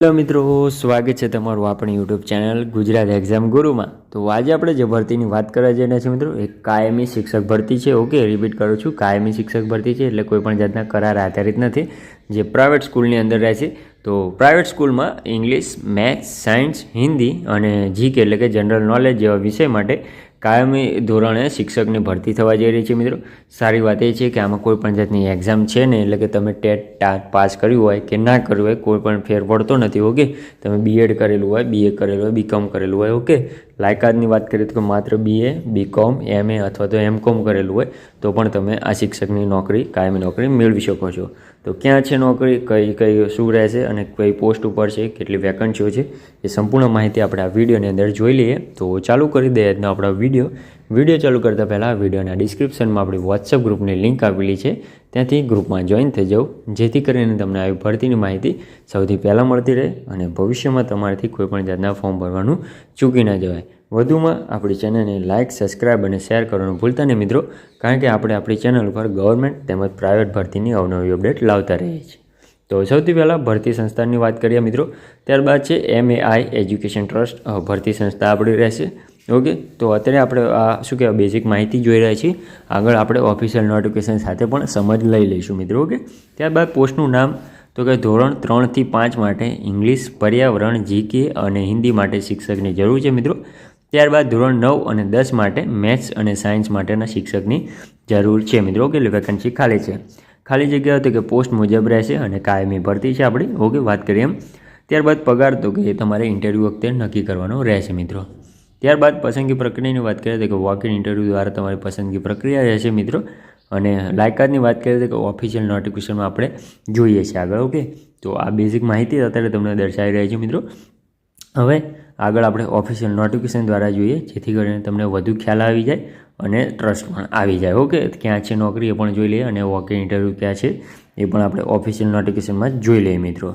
Hello મિત્રો, સ્વાગત છે તમારું આપણી યુટ્યુબ ચેનલ ગુજરાત એક્ઝામ ગુરુમાં તો આજે આપણે જે ભરતીની વાત કરવા જઈ રહ્યા છીએ મિત્રો, એક કાયમી શિક્ષક ભરતી છે. ઓકે રિપીટ કરું છું. કાયમી શિક્ષક ભરતી છે એટલે કોઈપણ જાતના કરાર આધારિત નથી, જે પ્રાઇવેટ સ્કૂલની અંદર રહે છે. તો પ્રાઇવેટ સ્કૂલમાં ઇંગ્લિશ મેથ્સ સાયન્સ હિન્દી અને જીકે એટલે કે જનરલ નોલેજ જેવા વિષય માટે કાયમી ધોરણે શિક્ષકની ભરતી થવા જઈ રહી છે મિત્રો. સારી વાત એ છે કે આમાં કોઈ પણ જાતની એક્ઝામ છે ને એટલે કે તમે ટેટ ટાટ પાસ કર્યું હોય કે ના કર્યું હોય, કોઈ પણ ફેર પડતો નથી ઓકે તમે બીએડ કરેલું હોય બીએ કરેલું હોય બીકોમ કરેલું હોય ઓકે લાયકાતની વાત કરીએ તો માત્ર બીએ બીકોમ એમએ અથવા તો એમકોમ કરેલું હોય, તો પણ તમે આ શિક્ષકની નોકરી, કાયમી નોકરી મેળવી શકો છો. તો ક્યાં છે નોકરી, કઈ કઈ, શું રહેશે અને કઈ પોસ્ટ ઉપર છે, કેટલી વેકન્સીઓ છે, એ સંપૂર્ણ માહિતી આપણે આ વિડીયોની અંદર જોઈ લઈએ. તો ચાલુ કરી દઈએ આજનો આપણો વીડિયો. વીડિયો ચાલુ કરતાં પહેલાં વિડીયોના ડિસ્ક્રિપ્શનમાં આપણી વોટ્સઅપ ગ્રુપની લિંક આપેલી છે. ત્યાંથી ગ્રુપમાં જોઈન થઈ જાઓ, જેથી કરીને તમને આવી ભરતીની માહિતી સૌથી પહેલાં મળતી રહે અને ભવિષ્યમાં તમારાથી કોઈપણ જાતના ફોર્મ ભરવાનું ચૂકી ન જવાય. વધુમાં આપણી ચેનલને લાઇક સબસ્ક્રાઇબ અને શેર કરવાનું ભૂલતા નહીં મિત્રો, કારણ કે આપણે આપણી ચેનલ ઉપર ગવર્મેન્ટ તેમજ પ્રાઇવેટ ભરતીની અવનવી અપડેટ લાવતા રહીએ છીએ. તો સૌથી પહેલાં ભરતી સંસ્થાની વાત કરીએ મિત્રો, ત્યારબાદ છે એમ એ આઈ એજ્યુકેશન ટ્રસ્ટ ભરતી સંસ્થા આપણી રહેશે. ઓકે? તો અત્યારે આપણે આ શું કહેવાય બેઝિક માહિતી જોઈ રહ્યા છીએ. આગળ આપણે ઓફિશિયલ નોટિફિકેશન સાથે પણ સમજ લઈ લઈશું મિત્રો, ઓકે? ત્યારબાદ પોસ્ટનું નામ, તો કે ધોરણ ત્રણથી પાંચ માટે ઇંગ્લિશ પર્યાવરણ જીકે અને હિન્દી માટે શિક્ષકની જરૂર છે મિત્રો. ત્યારબાદ ધોરણ નવ અને દસ માટે મેથ્સ અને સાયન્સ માટેના શિક્ષકની જરૂર છે મિત્રો, ઓકે? એટલે વેકન્સી ખાલી છે. ખાલી જગ્યા તો કે પોસ્ટ મુજબ રહેશે અને કાયમી ભરતી છે આપણી, ઓકે? વાત કરીએ એમ. ત્યારબાદ પગાર, તો કે તમારે ઇન્ટરવ્યૂ વખતે નક્કી કરવાનો રહેશે મિત્રો. ત્યારબાદ પસંદગી પ્રક્રિયાની વાત કરીએ તો કે વોક ઇન ઇન્ટરવ્યૂ દ્વારા તમારી પસંદગી પ્રક્રિયા રહેશે મિત્રો. અને લાયકાતની વાત કરીએ તો કે ઓફિશિયલ નોટિફિકેશનમાં આપણે જોઈએ છીએ આગળ ઓકે તો આ બેઝિક માહિતી અત્યારે તમને દર્શાવી રહી છે મિત્રો. હવે આગળ આપણે ઓફિશિયલ નોટિફિકેશન દ્વારા જોઈએ, જેથી કરીને તમને વધુ ખ્યાલ આવી જાય અને ટ્રસ્ટ પણ આવી જાય ઓકે ક્યાં છે નોકરી એ પણ જોઈ લઈએ અને વોક ઇન ઇન્ટરવ્યૂ ક્યાં છે એ પણ આપણે ઓફિશિયલ નોટિફિકેશનમાં જોઈ લઈએ મિત્રો.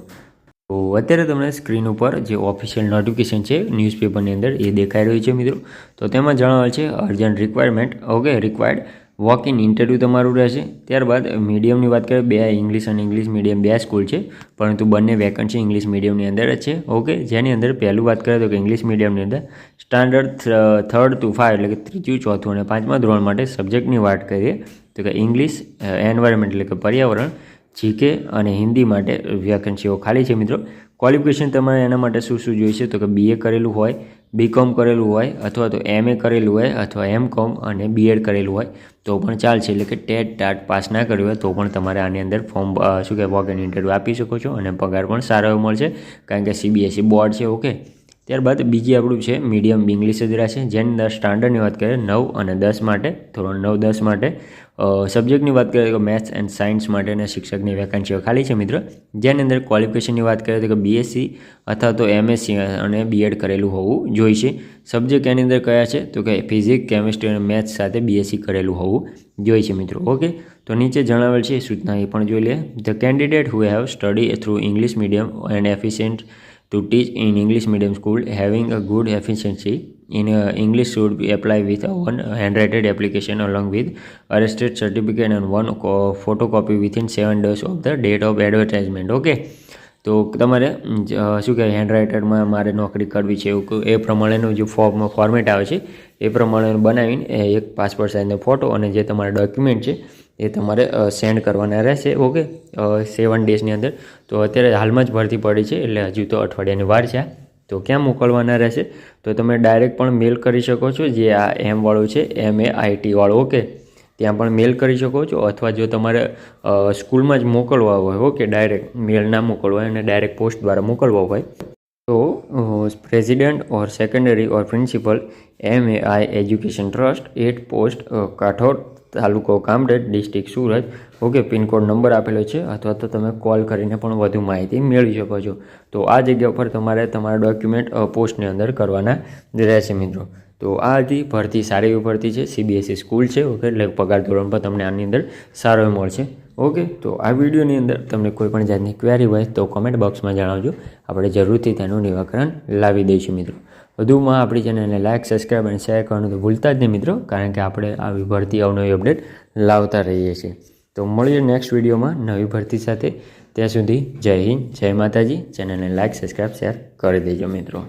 તો અત્યારે તમને સ્ક્રીન ઉપર જે ઓફિશિયલ નોટિફિકેશન છે ન્યૂઝપેપરની અંદર એ દેખાઈ રહ્યું છે મિત્રો. તો તેમાં જણાવેલ છે urgent requirement okay required walk in interview તમારું રહેશે. ત્યારબાદ મીડિયમની વાત કરીએ, બે ઇંગ્લિશ અને ઇંગ્લિશ મીડિયમ બે સ્કૂલ છે, પરંતુ બંને વેકન્સી ઇંગ્લિશ મીડિયમની અંદર જ છે ઓકે જેની અંદર પહેલું વાત કરીએ તો કે ઇંગ્લિશ મીડિયમની અંદર સ્ટાન્ડર્ડ થર્ડ ટુ ફાઇવ એટલે કે ત્રીજું, ચોથું અને પાંચમા ધોરણ માટે સબ્જેક્ટની વાત કરીએ, તો કે ઇંગ્લિશ એન્વાયરમેન્ટ એટલે કે પર્યાવરણ જીકે અને હિન્દી માટે વેકન્સીઓ ખાલી છે મિત્રો. ક્વોલિફિકેશન તમારે એના માટે શું શું જોઈશે? તો કે બીએ કરેલું હોય બીકોમ કરેલું હોય, અથવા તો એમએ કરેલું હોય, અથવા એમ કોમ અને બીએડ કરેલું હોય, તો પણ ચાલશે. એટલે કે ટેટ ટાટ પાસ ના કર્યું હોય, તો પણ તમારે આની અંદર ફોર્મ શું કહેવાય વોક ઇન ઇન્ટરવ્યૂ આપી શકો છો અને પગાર પણ સારો એવો મળશે. કારણ કે સીબીએસઈ બોર્ડ છે, ઓકે? ત્યારબાદ બીજી આપણું છે મીડિયમ ઇંગ્લિશ જ છે, જેની અંદર સ્ટાન્ડર્ડની વાત કરીએ નવ અને દસ માટે ધોરણ નવ દસ માટે. સબ્જેક્ટની વાત કરીએ તો મેથ્સ એન્ડ સાયન્સ માટેના શિક્ષકની વેકેન્સીઓ ખાલી છે મિત્ર. જેની અંદર ક્વોલિફિકેશનની વાત કરીએ તો કે બીએસસી અથવા તો એમએસસી અને બીએડ કરેલું હોવું જોઈશે સબ્જેક્ટ એની અંદર કયા છે? તો કે ફિઝિક્સ કેમિસ્ટ્રી અને મેથ્સ સાથે બીએસસી કરેલું હોવું જોઈશે મિત્રો, ઓકે? તો નીચે જણાવેલ છે, સૂચના એ પણ જોઈ લે. The candidate who have study through English medium and efficient to teach in English medium school having a good efficiency in uh, English should be apply with one handwritten application along with arrested certificate and one co- photocopy within seven days of the date of advertisement okay તો તમારે શું કહેવાય હેન્ડરાઇટરમાં મારે નોકરી કરવી છે એવું એ પ્રમાણેનું જે ફોર્મ ફોર્મેટ આવે છે, એ પ્રમાણે બનાવીને એક પાસપોર્ટ સાઇઝનો ફોટો અને જે તમારા ડોક્યુમેન્ટ છે, એ તમારે સેન્ડ કરવાના રહેશે, ઓકે? સેવન ડેઝની અંદર. તો અત્યારે હાલમાં જ ભરતી પડી છે, એટલે હજુ તો અઠવાડિયાની વાર છે તો ક્યાં મોકલવાના રહેશે? તો તમે ડાયરેક્ટ પણ મેલ કરી શકો છો, જે આ એમવાળું છે એમ એ આઈટીવાળું ઓકે? ત્યાં પણ મેલ કરી શકો છો અથવા જો તમારે સ્કૂલમાં જ મોકલવા હોય ઓકે ડાયરેક્ટ મેલ ના મોકલવા હોય અને ડાયરેક્ટ પોસ્ટ દ્વારા મોકલવા હોય, તો president or secondary or principal M A I education trust, at post Kathod તાલુકો Kamrej, district Surat okay pincode number આપેલો છે, અથવા તો તમે કોલ કરીને પણ વધુ માહિતી મેળવી શકો છો. તો આ જગ્યા પર તમારે તમારા ડોક્યુમેન્ટ પોસ્ટની અંદર કરવાના રહેશે મિત્રો. તો આ હતી, ભરતી સારી એવી ભરતી છે સીબીએસઈ સ્કૂલ છે, ઓકે, એટલે પગાર ધોરણ પર તમને આની અંદર સારો એવો મળશે, ઓકે, તો આ વિડીયોની અંદર તમને કોઈ પણ જાતની ક્વેરી હોય તો કોમેન્ટ બોક્સમાં જણાવજો, આપણે જરૂરથી તેનું નિરાકરણ લાવી દઈશું મિત્રો. વધુમાં આપણી ચેનલને લાઇક સબસ્ક્રાઈબ અને શેર કરવાનું તો ભૂલતા જ નહીં મિત્રો, કારણ કે આપણે આવી ભરતી અવનવી અપડેટ લાવતા રહીએ છીએ. તો મળીએ નેક્સ્ટ વિડીયોમાં નવી ભરતી સાથે, ત્યાં સુધી જય હિન્દ, જય માતાજી, ચેનલને લાઇક સબસ્ક્રાઈબ શેર કરી દેજો મિત્રો.